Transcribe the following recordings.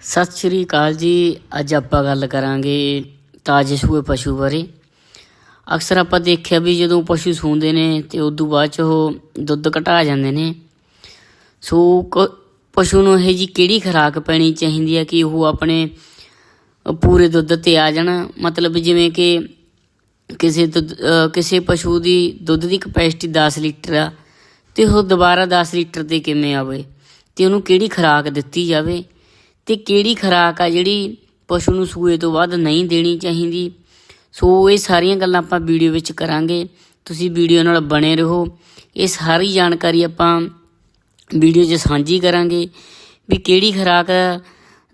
ਸਤਿ ਸ਼੍ਰੀ ਅਕਾਲ ਜੀ। ਅੱਜ ਆਪਾਂ ਗੱਲ ਕਰਾਂਗੇ ਤਾਜੇ ਸੂਏ ਪਸ਼ੂ ਬਾਰੇ। ਅਕਸਰ ਆਪਾਂ ਦੇਖਿਆ ਵੀ ਜਦੋਂ ਪਸ਼ੂ ਸੂੰਦੇ ਨੇ ਤੇ ਉਦੋਂ ਬਾਅਦ ਚ ਉਹ ਦੁੱਧ ਘਟਾ ਜਾਂਦੇ ਨੇ। ਸੋ ਕ- ਪਸ਼ੂ ਨੂੰ ਇਹ ਜੀ ਕਿਹੜੀ ਖੁਰਾਕ ਪੈਣੀ ਚਾਹੀਦੀ ਹੈ ਕਿ ਉਹ ਆਪਣੇ ਪੂਰੇ ਦੁੱਧ ਤੇ ਆ ਜਾਣ? ਮਤਲਬ ਜਿਵੇਂ ਕਿ ਕਿਸੇ ਦੁੱਧ ਕਿਸੇ ਪਸ਼ੂ ਦੀ ਦੁੱਧ ਦੀ ਕਪੈਸਿਟੀ 10 ਲੀਟਰ ਆ ਤੇ ਉਹ ਦੁਬਾਰਾ 10 ਲੀਟਰ ਤੇ ਕਿਵੇਂ ਆਵੇ? ਤੇ ਉਹਨੂੰ ਕਿਹੜੀ ਖੁਰਾਕ ਦਿੱਤੀ ਜਾਵੇ? ਤੇ ਕਿਹੜੀ ਖੁਰਾਕ ਆ ਜਿਹੜੀ ਪਸ਼ੂ ਨੂੰ ਸੂਏ ਤੋਂ ਬਾਅਦ ਨਹੀਂ ਦੇਣੀ ਚਾਹੀਦੀ? ਸੋ ਇਹ ਸਾਰੀਆਂ ਗੱਲਾਂ ਆਪਾਂ ਵੀਡੀਓ ਵਿੱਚ ਕਰਾਂਗੇ। ਤੁਸੀਂ ਵੀਡੀਓ ਨਾਲ ਬਣੇ ਰਹੋ। ਇਹ ਸਾਰੀ ਜਾਣਕਾਰੀ ਆਪਾਂ ਵੀਡੀਓ 'ਚ ਸਾਂਝੀ ਕਰਾਂਗੇ ਵੀ ਕਿਹੜੀ ਖੁਰਾਕ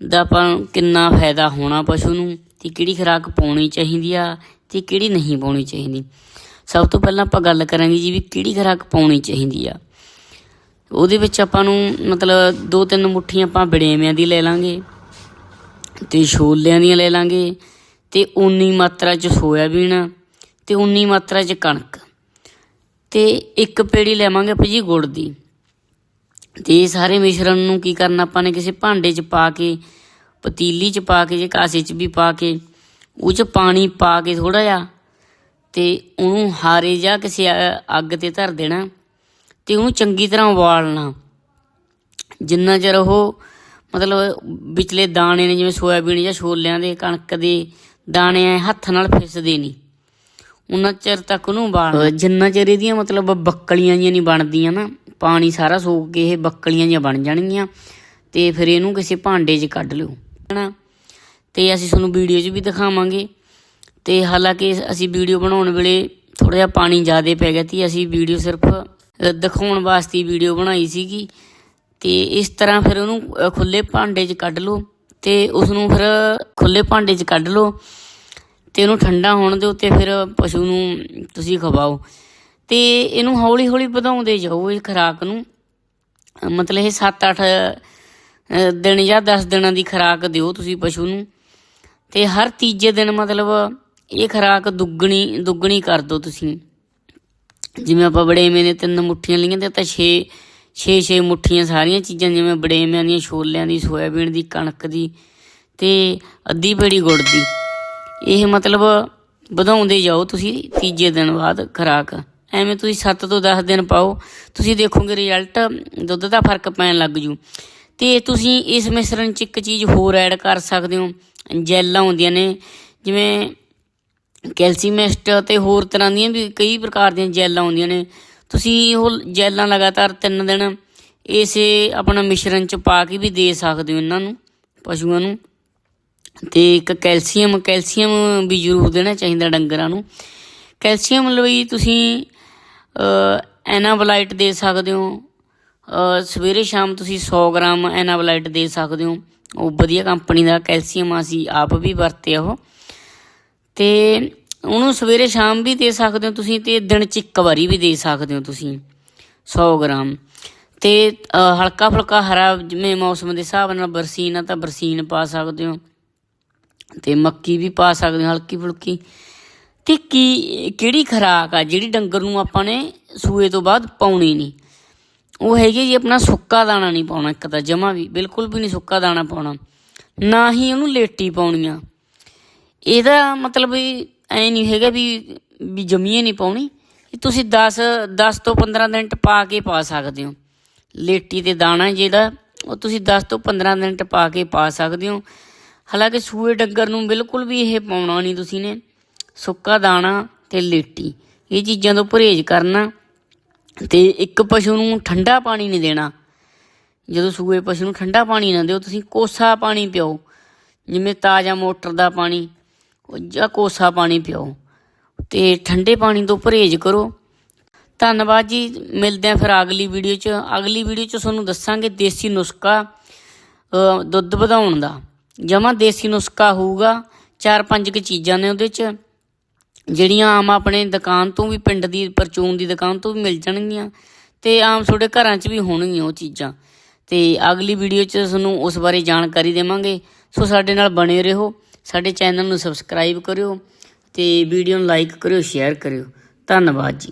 ਦਾ ਆਪਾਂ ਕਿੰਨਾ ਫਾਇਦਾ ਹੋਣਾ ਪਸ਼ੂ ਨੂੰ, ਤੇ ਕਿਹੜੀ ਖੁਰਾਕ ਪਾਉਣੀ ਚਾਹੀਦੀ ਆ ਤੇ ਕਿਹੜੀ ਨਹੀਂ ਪਾਉਣੀ ਚਾਹੀਦੀ। ਸਭ ਤੋਂ ਪਹਿਲਾਂ ਆਪਾਂ ਗੱਲ ਕਰਾਂਗੇ ਜੀ ਵੀ ਕਿਹੜੀ ਖੁਰਾਕ ਪਾਉਣੀ ਚਾਹੀਦੀ ਆ। ਉਹਦੇ ਵਿੱਚ ਆਪਾਂ ਨੂੰ ਮਤਲਬ ਦੋ ਤਿੰਨ ਮੁੱਠੀਆਂ ਆਪਾਂ ਬੜੇਵਿਆਂ ਦੀ ਲੈ ਲਾਂਗੇ ਤੇ ਛੋਲਿਆਂ ਦੀਆਂ ਲੈ ਲਾਂਗੇ ਤੇ ਉਨੀ ਮਾਤਰਾ ਚ ਸੋਇਆਬੀਨ ਤੇ ਉਨੀ ਮਾਤਰਾ ਚ ਕਣਕ ਤੇ ਇੱਕ ਪੇੜੀ ਲੈਵਾਂਗੇ ਆਪਾਂ ਜੀ ਗੁੜ ਦੀ। ਤੇ ਇਹ ਸਾਰੇ ਮਿਸ਼ਰਣ ਨੂੰ ਕੀ ਕਰਨਾ ਆਪਾਂ ਨੇ ਕਿਸੇ ਭਾਂਡੇ 'ਚ ਪਾ ਕੇ, ਪਤੀਲੀ 'ਚ ਪਾ ਕੇ, ਜੇ ਕਾਸੇ 'ਚ ਵੀ ਪਾ ਕੇ, ਉਹ 'ਚ ਪਾਣੀ ਪਾ ਕੇ ਥੋੜਾ ਜਿਹਾ ਤੇ ਉਹਨੂੰ ਹਾਰੇ ਜਾਂ ਕਿਸੇ ਅ- ਅੱਗ ਤੇ ਧਰ ਦੇਣਾ। ਤੇ ਉਹਨੂੰ ਚੰਗੀ ਤਰ੍ਹਾਂ ਉਬਾਲਣਾ। ਜਿੰਨਾ ਚਿਰ ਉਹ ਮਤਲਬ ਵਿਚਲੇ ਦਾਣੇ ਨੇ ਜਿਵੇਂ ਸੋਇਆਬੀਨ ਜਾਂ ਛੋਲਿਆਂ ਦੇ ਕਣਕ ਦੇ ਦਾਣੇ ਐ ਹੱਥ ਨਾਲ ਫਿਸਦੇ ਨਹੀਂ ਉਹਨਾਂ ਚਿਰ ਤੱਕ ਉਹਨੂੰ ਉਬਾਲਣਾ। ਜਿੰਨਾ ਚਿਰ ਇਹਦੀਆਂ ਮਤਲਬ ਬੱਕਲੀਆਂ ਜੀਆਂ ਨਹੀਂ ਬਣਦੀਆਂ ਨਾ ਪਾਣੀ ਸਾਰਾ ਸੋਕ ਕੇ ਇਹ ਬੱਕਲੀਆਂ ਜੀਆਂ ਬਣ ਜਾਣਗੀਆਂ ਤੇ ਫਿਰ ਇਹਨੂੰ ਕਿਸੇ ਭਾਂਡੇ 'ਚ ਕੱਢ ਲਿਓ। ਹਨਾ? ਤੇ ਅਸੀਂ ਤੁਹਾਨੂੰ ਵੀਡੀਓ 'ਚ ਵੀ ਦਿਖਾਵਾਂਗੇ। ਤੇ ਹਾਲਾਂਕਿ ਅਸੀਂ ਵੀਡੀਓ ਬਣਾਉਣ ਵੇਲੇ ਥੋੜਾ ਜਿਹਾ ਪਾਣੀ ਜ਼ਿਆਦਾ ਪੈ ਗਿਆ ਸੀ। ਅਸੀਂ ਵੀਡੀਓ ਸਿਰਫ ਦਿਖਾਉਣ ਵਾਸਤੇ ਵੀਡੀਓ ਬਣਾਈ ਸੀਗੀ। ਤੇ ਇਸ ਤਰ੍ਹਾਂ ਫਿਰ ਉਹਨੂੰ ਅ, ਖੁੱਲੇ ਭਾਂਡੇ 'ਚ ਕੱਢ ਲਓ ਤੇ ਉਸ ਨੂੰ ਫਿਰ ਖੁੱਲੇ ਭਾਂਡੇ 'ਚ ਕੱਢ ਲਓ ਤੇ ਉਹਨੂੰ ਠੰਡਾ ਹੋਣ ਦੇ ਉੱਤੇ ਫਿਰ ਪਸ਼ੂ ਨੂੰ ਤੁਸੀਂ ਖਵਾਓ। ਤੇ ਇਹਨੂੰ ਹੌਲੀ ਹੌਲੀ ਵਧਾਉਂਦੇ ਜਾਓ ਇਹ ਖੁਰਾਕ ਨੂੰ। ਮਤਲਬ ਇਹ 7-8 ਦਿਨ ਜਾਂ 10 ਦਿਨਾਂ ਦੀ ਖੁਰਾਕ ਦਿਓ ਤੁਸੀਂ ਪਸ਼ੂ ਨੂੰ। ਤੇ ਹਰ ਤੀਜੇ ਦਿਨ ਮਤਲਬ ਇਹ ਖੁਰਾਕ ਦੁੱਗਣੀ ਦੁੱਗਣੀ ਕਰ ਦਿਓ ਤੁਸੀਂ। ਜਿਵੇਂ ਆਪਾਂ ਬੜੇਵੇਂ ਨੇ ਤਿੰਨ ਮੁੱਠੀਆਂ ਲਈਆਂ ਤੇ ਤਾਂ 6 6 6 ਮੁੱਠੀਆਂ ਸਾਰੀਆਂ ਚੀਜ਼ਾਂ, ਜਿਵੇਂ ਬੜੇਵਿਆਂ ਦੀਆਂ ਛੋਲਿਆਂ ਦੀ, ਸੋਇਆਬੀਨ ਦੀ, ਕਣਕ ਦੀ ਤੇ ਅੱਧੀ ਪੇੜੀ ਗੁੜ ਦੀ। ਇਹ ਮਤਲਬ ਵਧਾਉਂਦੇ ਜਾਓ ਤੁਸੀਂ ਤੀਜੇ ਦਿਨ ਬਾਅਦ ਖੁਰਾਕ। ਐਵੇਂ ਤੁਸੀਂ 7 ਤੋਂ 10 ਦਿਨ ਪਾਓ, ਤੁਸੀਂ ਦੇਖੋਗੇ ਰਿਜ਼ਲਟ ਦੁੱਧ ਦਾ ਫ਼ਰਕ ਪੈਣ ਲੱਗ ਜੂ। ਤੇ ਤੁਸੀਂ ਇਸ ਮਿਸ਼ਰਣ 'ਚ ਇੱਕ ਚੀਜ਼ ਹੋਰ ਐਡ ਕਰ ਸਕਦੇ ਹੋ, ਜੈਲਾਂ ਹੁੰਦੀਆਂ ਨੇ, ਜਿਵੇਂ ਕੈਲਸੀਮੈਸਟ ਤੇ ਹੋਰ ਤਰ੍ਹਾਂ ਦੀਆਂ ਵੀ ਕਈ ਪ੍ਰਕਾਰ ਦੀਆਂ ਜੈਲਾਂ ਆਉਂਦੀਆਂ ਨੇ। ਤੁਸੀਂ ਉਹ ਜੈਲਾਂ ਲਗਾਤਾਰ ਤਿੰਨ ਦਿਨ ਇਸੇ ਆਪਣਾ ਮਿਸ਼ਰਣ ਚ ਪਾ ਕੇ ਵੀ ਦੇ ਸਕਦੇ ਹੋ ਇਹਨਾਂ ਨੂੰ, ਪਸ਼ੂਆਂ ਨੂੰ। ਤੇ ਇੱਕ ਕੈਲਸ਼ੀਅਮ ਕੈਲਸ਼ੀਅਮ ਵੀ ਜ਼ਰੂਰ ਦੇਣਾ ਚਾਹੀਦਾ ਡੰਗਰਾਂ ਨੂੰ। ਕੈਲਸ਼ੀਅਮ ਲਈ ਤੁਸੀਂ ਐਨਾਬਲਾਈਟ ਦੇ ਸਕਦੇ ਹੋ। ਸਵੇਰੇ ਸ਼ਾਮ ਤੁਸੀਂ 100 ਗ੍ਰਾਮ ਐਨਾਬਲਾਈਟ ਦੇ ਸਕਦੇ ਹੋ। ਉਹ ਵਧੀਆ ਕੰਪਨੀ ਦਾ ਕੈਲਸ਼ੀਅਮ ਅਸੀਂ ਆਪ ਵੀ ਵਰਤਿਆ ਉਹ। ਤੇ ਉਹਨੂੰ ਸਵੇਰੇ ਸ਼ਾਮ ਵੀ ਦੇ ਸਕਦੇ ਹੋ ਤੁਸੀਂ ਤੇ ਦਿਨ ਚ ਇੱਕ ਵਾਰੀ ਵੀ ਦੇ ਸਕਦੇ ਹੋ ਤੁਸੀਂ 100 ਗ੍ਰਾਮ। ਤੇ ਹਲਕਾ ਫੁਲਕਾ ਹਰਾ ਜਿਵੇਂ ਮੌਸਮ ਦੇ ਹਿਸਾਬ ਨਾਲ ਬਰਸੀਨ ਆ ਤਾਂ ਬਰਸੀਨ ਪਾ ਸਕਦੇ ਹੋ। ਤੇ ਮੱਕੀ ਵੀ ਪਾ ਸਕਦੇ ਹੋ ਹਲਕੀ ਫੁਲਕੀ। ਤੇ ਕੀ, ਕਿਹੜੀ ਖਰਾਕ ਆ ਜਿਹੜੀ ਡੰਗਰ ਨੂੰ ਆਪਾਂ ਨੇ ਸੂਏ ਤੋਂ ਬਾਅਦ ਪਾਉਣੀ ਨਹੀਂ? ਉਹ ਹੈਗੀ ਜੀ ਆਪਣਾ ਸੁੱਕਾ ਦਾਣਾ ਨਹੀਂ ਪਾਉਣਾ ਇੱਕ ਤਾਂ, ਜਮਾ ਵੀ, ਬਿਲਕੁਲ ਵੀ ਨਹੀਂ ਸੁੱਕਾ ਦਾਣਾ ਪਾਉਣਾ। ਨਾ ਹੀ ਉਹਨੂੰ ਲੇਟੀ ਪਾਉਣੀਆਂ ਇਹਦਾ ਮਤਲਬ ਵੀ ਐ ਨਹੀਂ ਹੈਗਾ ਵੀ ਵੀ ਜਮੀਏ ਨਹੀਂ ਪਾਉਣੀ। ਤੁਸੀਂ 10 10 ਤੋਂ 15 ਦਿਨ ਪਾ ਕੇ ਪਾ ਸਕਦੇ ਹੋ। ਲੇਟੀ ਤੇ ਦਾਣਾ ਜਿਹੜਾ ਉਹ ਤੁਸੀਂ 10 ਤੋਂ 15 ਦਿਨ ਪਾ ਕੇ ਪਾ ਸਕਦੇ ਹੋ। ਹਾਲਾਂਕਿ ਸੂਏ ਡੰਗਰ ਨੂੰ ਬਿਲਕੁਲ ਵੀ ਇਹ ਪਾਉਣਾ ਨਹੀਂ ਤੁਸੀਂ ਨੇ। ਸੁੱਕਾ ਦਾਣਾ ਤੇ ਲੇਟੀ, ਇਹ ਚੀਜ਼ਾਂ ਤੋਂ ਪਰਹੇਜ਼ ਕਰਨਾ। ਤੇ ਇੱਕ ਪਸ਼ੂ ਨੂੰ ਠੰਡਾ ਪਾਣੀ ਨਹੀਂ ਦੇਣਾ। ਜਦੋਂ ਸੂਏ ਪਸ਼ੂ ਨੂੰ ਠੰਡਾ ਪਾਣੀ ਨਾ ਦਿਓ, ਤੁਸੀਂ ਕੋਸਾ ਪਾਣੀ ਪਿਓ ਜਿਵੇਂ ਤਾਜ਼ਾ ਮੋਟਰ ਦਾ ਪਾਣੀ ਜਾਂ ਕੋਸਾ ਪਾਣੀ ਪਿਓ ਤੇ ਠੰਡੇ ਪਾਣੀ ਤੋਂ ਪਰਹੇਜ਼ ਕਰੋ। ਧੰਨਵਾਦ ਜੀ। ਮਿਲਦੇ ਆ ਫਿਰ ਅਗਲੀ ਵੀਡੀਓ 'ਚ। ਅਗਲੀ ਵੀਡੀਓ 'ਚ ਤੁਹਾਨੂੰ ਦੱਸਾਂਗੇ ਦੇਸੀ ਨੁਸਖਾ ਦੁੱਧ ਵਧਾਉਣ ਦਾ। ਜਮਾ ਦੇਸੀ ਨੁਸਖਾ ਹੋਊਗਾ ਚਾਰ ਪੰਜ ਕੁ ਚੀਜ਼ਾਂ ਨੇ ਉਹਦੇ 'ਚ। ਜਿਹੜੀਆਂ ਆਮ ਆਪਣੇ ਦੁਕਾਨ ਤੋਂ ਵੀ, ਪਿੰਡ ਦੀ, ਪਰਚੂਨ ਦੀ ਦੁਕਾਨ ਤੋਂ ਵੀ ਮਿਲ ਜਾਣਗੀਆਂ ਤੇ ਆਮ ਤੁਹਾਡੇ ਘਰਾਂ 'ਚ ਵੀ ਹੋਣਗੀਆਂ ਉਹ ਚੀਜ਼ਾਂ। ਤੇ ਅਗਲੀ ਵੀਡੀਓ 'ਚ ਤੁਹਾਨੂੰ ਉਸ ਬਾਰੇ ਜਾਣਕਾਰੀ ਦੇਵਾਂਗੇ। ਸੋ ਸਾਡੇ ਨਾਲ ਬਣੇ ਰਹੋ। ਸਾਡੇ ਚੈਨਲ ਨੂੰ ਸਬਸਕ੍ਰਾਈਬ ਕਰਿਓ ਤੇ ਵੀਡੀਓ ਨੂੰ ਲਾਈਕ ਕਰਿਓ ਸ਼ੇਅਰ ਕਰਿਓ। ਧੰਨਵਾਦ ਜੀ।